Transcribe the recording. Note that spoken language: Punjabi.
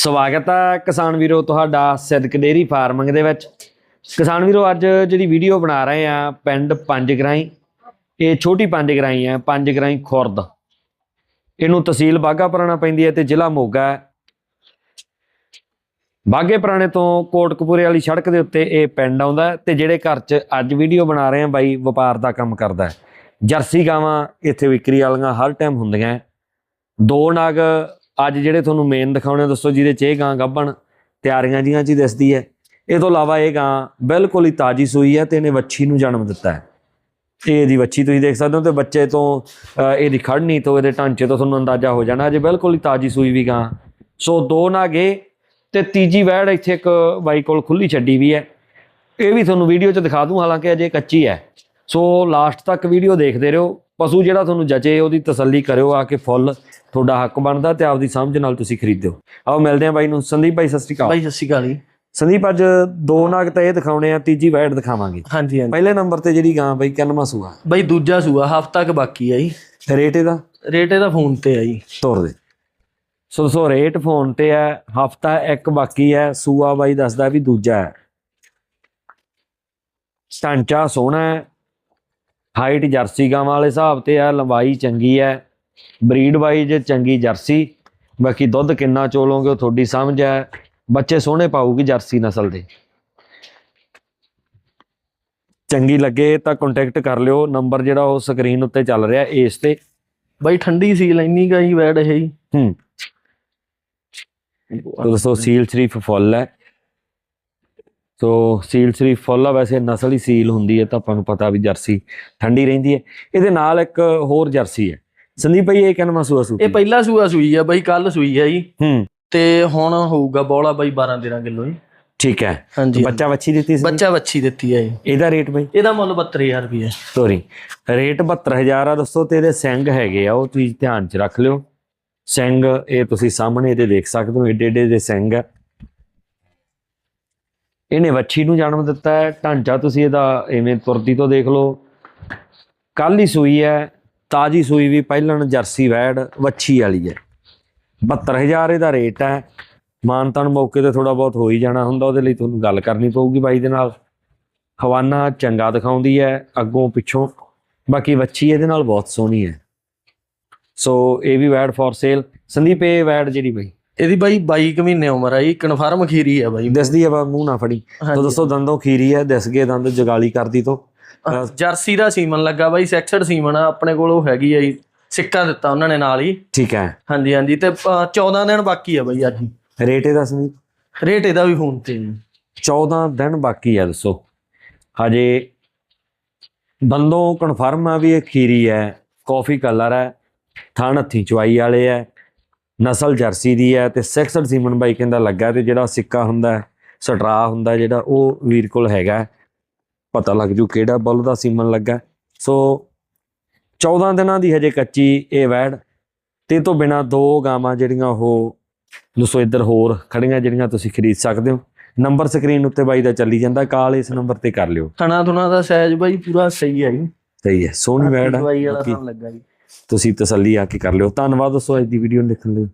ਸਵਾਗਤ ਹੈ ਕਿਸਾਨ ਵੀਰੋ ਤੁਹਾਡਾ ਸਿੱਧਕ ਡੇਰੀ ਫਾਰਮਿੰਗ ਦੇ ਵਿੱਚ। ਕਿਸਾਨ ਵੀਰੋ, ਅੱਜ ਜਿਹੜੀ ਵੀਡੀਓ ਬਣਾ ਰਹੇ ਆ, ਪਿੰਡ ਪੰਜ ਗਰਾਈ। ਇਹ ਛੋਟੀ ਪੰਜ ਗਰਾਈ ਹੈ ਪੰਜ ਗਰਾਈ ਖੁਰਦ। ਇਹਨੂੰ ਤਹਿਸੀਲ ਬਾਗਾ ਪੁਰਾਣਾ ਪੈਂਦੀ ਹੈ ਤੇ ਜ਼ਿਲ੍ਹਾ ਮੋਗਾ ਹੈ। ਬਾਗੇ ਪੁਰਾਣੇ ਤੋਂ ਕੋਟਕਪੂਰੇ ਵਾਲੀ ਸੜਕ ਦੇ ਉੱਤੇ ਇਹ ਪਿੰਡ ਆਉਂਦਾ ਹੈ ਤੇ ਜਿਹੜੇ ਘਰ 'ਚ ਅੱਜ ਵੀਡੀਓ ਬਣਾ ਰਹੇ ਆ, ਬਾਈ ਵਪਾਰ ਦਾ ਕੰਮ ਕਰਦਾ ਜਰਸੀ ਗਾਵਾਂ ਇੱਥੇ ਵਿਕਰੀ ਵਾਲੀਆਂ ਹਰ ਟਾਈਮ ਹੁੰਦੀਆਂ ਦੋ ਨਾਗ ਅੱਜ ਜਿਹੜੇ ਤੁਹਾਨੂੰ ਮੇਨ ਦਿਖਾਉਣੇ ਦੱਸੋ ਜਿਹਦੇ ਚ ਇਹ ਗਾਂ ਗੱਭਣ, ਤਿਆਰੀਆਂ ਜੀਆਂ ਚ ਹੀ ਦਿਸਦੀ ਹੈ। ਇਹ ਤੋਂ ਇਲਾਵਾ ਇਹ ਗਾਂ ਬਿਲਕੁਲ ਹੀ ਤਾਜੀ ਸੂਈ ਹੈ ਤੇ ਇਹਨੇ ਵੱਛੀ ਨੂੰ ਜਨਮ ਦਿੱਤਾ ਹੈ। ਇਹ ਇਹਦੀ ਵੱਛੀ ਤੁਸੀਂ ਦੇਖ ਸਕਦੇ ਹੋ ਤੇ ਬੱਚੇ ਤੋਂ ਇਹਦੀ ਖੜਨੀ ਤੋਂ, ਇਹਦੇ ਢਾਂਚੇ ਤੋਂ ਤੁਹਾਨੂੰ ਅੰਦਾਜ਼ਾ ਹੋ ਜਾਣਾ। ਅਜੇ ਬਿਲਕੁਲ ਹੀ ਤਾਜੀ ਸੂਈ ਵੀ ਗਾਂ। ਸੋ ਦੋ ਨਾਗੇ ਤੇ ਤੀਜੀ ਵੈੜ ਇੱਥੇ ਇੱਕ ਬਾਈ ਕੋਲ ਖੁੱਲੀ ਛੱਡੀ ਵੀ ਹੈ। ਇਹ ਵੀ ਤੁਹਾਨੂੰ ਵੀਡੀਓ 'ਚ ਦਿਖਾ ਦੂੰ, ਹਾਲਾਂਕਿ ਅਜੇ ਕੱਚੀ ਹੈ। ਸੋ ਲਾਸਟ ਤੱਕ ਵੀਡੀਓ ਦੇਖਦੇ ਰਹੋ। ਪਸ਼ੂ ਜਿਹੜਾ ਤੁਹਾਨੂੰ ਜਚੇ ਉਹਦੀ ਤਸੱਲੀ ਕਰਿਓ ਆ ਕੇ ਫੁੱਲ ਤੁਹਾਡਾ ਹੱਕ ਬਣਦਾ ਤੇ ਆਪਦੀ ਸਮਝ ਨਾਲ ਤੁਸੀਂ ਖਰੀਦਿਓ। ਆਓ ਮਿਲਦੇ ਹਾਂ ਬਾਈ ਨੂੰ। ਸੰਦੀਪ ਭਾਈ ਸਤਿ ਸ਼੍ਰੀ ਅਕਾਲ। ਬਾਈ ਸਤਿ ਸ਼੍ਰੀ ਅਕਾਲ ਜੀ। ਸੰਦੀਪ ਅੱਜ ਦੋ ਨਾਗ ਤਾਂ ਇਹ ਦਿਖਾਉਣੇ ਆ ਤੀਜੀ ਵੈੜ ਦਿਖਾਵਾਂਗੇ। ਹਾਂਜੀ ਹਾਂਜੀ। ਪਹਿਲੇ ਨੰਬਰ ਤੇ ਜਿਹੜੀ ਗਾਂ ਬਾਈ ਕਿੰਨਵਾਂ ਸੂਆ? ਬਾਈ ਦੂਜਾ ਸੂਆ ਹਫਤਾ ਕ ਬਾਕੀ ਆ ਜੀ। ਰੇਟ ਇਹਦਾ? ਰੇਟ ਇਹਦਾ ਫੋਨ ਤੇ ਆ ਜੀ। ਤੋਰ ਦੇ। ਸੋ ਸੋ ਰੇਟ ਫੋਨ ਤੇ ਹੈ ਹਫਤਾ ਇੱਕ ਬਾਕੀ ਹੈ ਸੂਆ ਬਾਈ ਦੱਸਦਾ ਵੀ ਦੂਜਾ ਹੈ। ਢਾਂਚਾ ਸੋਹਣਾ ਹੈ ਹਾਈਟ ਜਰਸੀ ਗਾਵਾਂ ਵਾਲੇ ਹਿਸਾਬ ਤੇ ਹੈ ਲੰਬਾਈ ਚੰਗੀ ਹੈ ਬਰੀਡ ਵਾਈਜ਼ ਚੰਗੀ ਜਰਸੀ ਬਾਕੀ ਦੁੱਧ ਕਿੰਨਾ ਚੋਲੋਗੇ ਉਹ ਤੁਹਾਡੀ ਸਮਝ ਹੈ ਬੱਚੇ ਸੋਹਣੇ ਪਾਊਗੀ ਜਰਸੀ ਨਸਲ ਦੇ। ਚੰਗੀ ਲੱਗੇ ਤਾਂ ਕੰਟੈਕਟ ਕਰ ਲਿਓ ਨੰਬਰ ਜਿਹੜਾ ਉਹ ਸਕਰੀਨ ਉੱਤੇ ਚੱਲ ਰਿਹਾ ਇਸ ਤੇ। ਬਾਈ ਠੰਡੀ ਸੀ ਲੈਣੀ ਗਾ ਜੀ ਵੈੜ ਇਹ ਜੀ ਹੂੰ। ਦੋਸਤੋ ਸੀਲ ਸ਼ਰੀਫ ਫੁੱਲ ਹੈ ਸੋ ਸੀਲ ਸ਼ਰੀਫ ਫੁੱਲ ਆ ਵੈਸੇ ਨਸਲ ਹੀ ਸੀਲ ਹੁੰਦੀ ਹੈ ਤਾਂ ਆਪਾਂ ਨੂੰ ਪਤਾ ਵੀ ਜਰਸੀ ਠੰਡੀ ਰਹਿੰਦੀ ਹੈ। ਇਹਦੇ ਨਾਲ ਇੱਕ ਹੋਰ ਜਰਸੀ ਹੈ। ਸੰਦੀਪ ਭਾਈ ਇਹ ਕਿੰਨਾ ਮਸੂਆ ਸੂ ਇਹ ਪਹਿਲਾ ਸੂਆ ਸੂਈ ਆ ਬਾਈ ਕੱਲ ਸੂਈ ਆ ਜੀ। ਹੂੰ। ਤੇ ਹੁਣ ਹੋਊਗਾ ਬੋਲਾ ਬਾਈ 12 13 ਕਿਲੋ ਜੀ। ਠੀਕ ਹੈ। ਹਾਂਜੀ। ਬੱਚਾ ਵੱਛੀ ਦਿੱਤੀ ਸੀ? ਬੱਚਾ ਵੱਛੀ ਦਿੱਤੀ ਜੀ। ਇਹਦਾ ਰੇਟ ਭਾਈ ਇਹਦਾ ਮੁੱਲ 72000 ਰੁਪਏ ਸੋਰੀ ਰੇਟ 72000 ਆ ਦੋਸਤੋ ਤੇ ਇਹਦੇ ਸਿੰਘ ਹੈਗੇ ਆ ਉਹ ਤੁਸੀਂ ਧਿਆਨ ਚ ਰੱਖ ਲਿਓ। ਸਿੰਘ ਇਹ ਤੁਸੀਂ ਸਾਹਮਣੇ ਇਹਦੇ ਦੇਖ ਸਕਦੇ ਹੋ ਏਡੇ ਏਡੇ ਦੇ ਸਿੰਘ ਆ। ਇਹਨੇ ਵੱਛੀ ਨੂੰ ਜਨਮ ਦਿੱਤਾ ਹੈ। ਢਾਂਚਾ ਤੁਸੀਂ ਇਹਦਾ ਐਵੇਂ ਤੁਰਦੀ ਤੋਂ ਦੇਖ ਲਓ। ਕੱਲ ਹੀ ਸੂਈ ਹੈ, ਤਾਜੀ ਸੂਈ ਵੀ ਪਹਿਲਣ ਜਰਸੀ ਵੈੜ, ਵੱਛੀ ਵਾਲੀ ਹੈ। 72000 ਇਹਦਾ ਰੇਟ ਹੈ। ਮਾਨਤਨ ਮੌਕੇ ਤੇ ਥੋੜਾ ਬਹੁਤ ਹੋ ਹੀ ਜਾਣਾ ਹੁੰਦਾ, ਉਹਦੇ ਲਈ ਤੁਹਾਨੂੰ ਗੱਲ ਕਰਨੀ ਪਊਗੀ ਬਾਈ ਦੇ ਨਾਲ। ਹਵਾਨਾ ਚੰਗਾ ਦਿਖਾਉਂਦੀ ਹੈ, ਅੱਗੋਂ ਪਿੱਛੋਂ। ਬਾਕੀ ਵੱਛੀ ਇਹਦੇ ਨਾਲ ਬਹੁਤ ਸੋਹਣੀ ਹੈ। ਸੋ ਇਹ ਵੀ ਵੈਡ ਫॉर ਸੇਲ ਸੰਦੀਪ, ਇਹ ਵੈਡ ਜਿਹੜੀ ਬਈ। ਇਹਦੀ ਬਾਈ 22 ਕੁ ਮਹੀਨੇ ਉਮਰ ਆ ਜੀ ਕਨਫਰਮ ਖੀਰੀ ਆ ਬਾਈ। ਦਿਸਦੀ ਬਾ ਮੂੰਹ ਨਾ ਫੜੀ। ਤਾਂ। ਦੋਸਤੋ ਦੰਦੋਂ ਖੀਰੀ ਹੈ ਦਿਸ ਗਏ ਦੰਦ ਜਗਾਲੀ ਕਰਦੀ ਤੋਂ। ਜਰਸੀ ਦਾ ਸੀਮਨ ਲੱਗਾ ਬਾਈ ਸੈਕਸਡ ਸੀਮਨ ਆ ਆਪਣੇ ਕੋਲ ਉਹ ਹੈਗੀ ਆ ਜੀ ਸਿੱਕਾ ਦਿੱਤਾ ਉਹਨਾਂ ਨੇ ਨਾਲ ਹੀ। ਠੀਕ ਹੈ। ਹਾਂਜੀ ਹਾਂਜੀ ਤੇ ਅ, 14 ਦਿਨ ਬਾਕੀ ਆ ਬਾਈ ਅੱਜ। ਰੇਟ ਇਹਦਾ ਸੰਦੀਪ ਰੇਟ ਇਹਦਾ ਵੀ ਫੋਨ ਤੇ ਜੀ 14 ਦਿਨ ਬਾਕੀ ਹੈ ਦੱਸੋ। ਹਜੇ ਦੰਦੋਂ ਕਨਫਰਮ ਆ ਵੀ ਇਹ ਖੀਰੀ ਹੈ ਕਾਫੀ ਕਲਰ ਹੈ ਥਣ ਹੱਥੀ ਚਵਾਈ ਵਾਲੇ ਹੈ ਨਸਲ ਜਰਸੀ ਦੀ ਹੈ ਤੇ ਸੈਕਸਡ ਸੀਮਨ ਬਾਈ ਕਹਿੰਦਾ ਲੱਗਾ ਤੇ ਜਿਹੜਾ ਸਿੱਕਾ ਹੁੰਦਾ ਸਟਰਾ ਹੁੰਦਾ ਜਿਹੜਾ ਉਹ ਵੀਰ ਕੋਲ ਹੈਗਾ। ਪਤਾ ਲੱਗ ਜੂ ਕਿਹੜਾ ਬੁੱਲ ਦਾ ਸੀਮਨ ਲੱਗਾ। ਸੋ 14 ਦਿਨਾਂ ਦੀ ਹਜੇ ਕੱਚੀ ਇਹ ਵੈੜ ਤੇ ਤੋਂ ਬਿਨਾ ਦੋ ਗਾਵਾਂ ਜਿਹੜੀਆਂ ਉਹ ਦੋਸਤੋ ਇੱਧਰ ਹੋਰ ਖੜੀਆਂ ਜਿਹੜੀਆਂ ਤੁਸੀਂ ਖਰੀਦ ਸਕਦੇ ਹੋ। ਨੰਬਰ ਸਕਰੀਨ ਉੱਤੇ ਬਾਈ ਦਾ ਚੱਲੀ ਜਾਂਦਾ ਕਾਲ ਇਸ ਨੰਬਰ ਤੇ ਕਰ ਲਿਓ। ਥਣਾ ਥੁਣਾ ਦਾ ਸਾਈਜ਼ ਬਾਈ ਪੂਰਾ ਸਹੀ ਹੈ ਜੀ। ਸਹੀ ਹੈ ਸੋਹਣੀ ਵੈੜ ਹੈ। ਦਵਾਈ ਵਾਲਾ ਕੰਮ ਲੱਗਾ ਜੀ। ਤੁਸੀਂ ਤਸੱਲੀ ਆ ਕੇ ਕਰ ਲਿਓ। ਧੰਨਵਾਦ ਦੋਸਤੋ ਅੱਜ ਦੀ ਵੀਡੀਓ ਦੇਖਣ ਲਈ।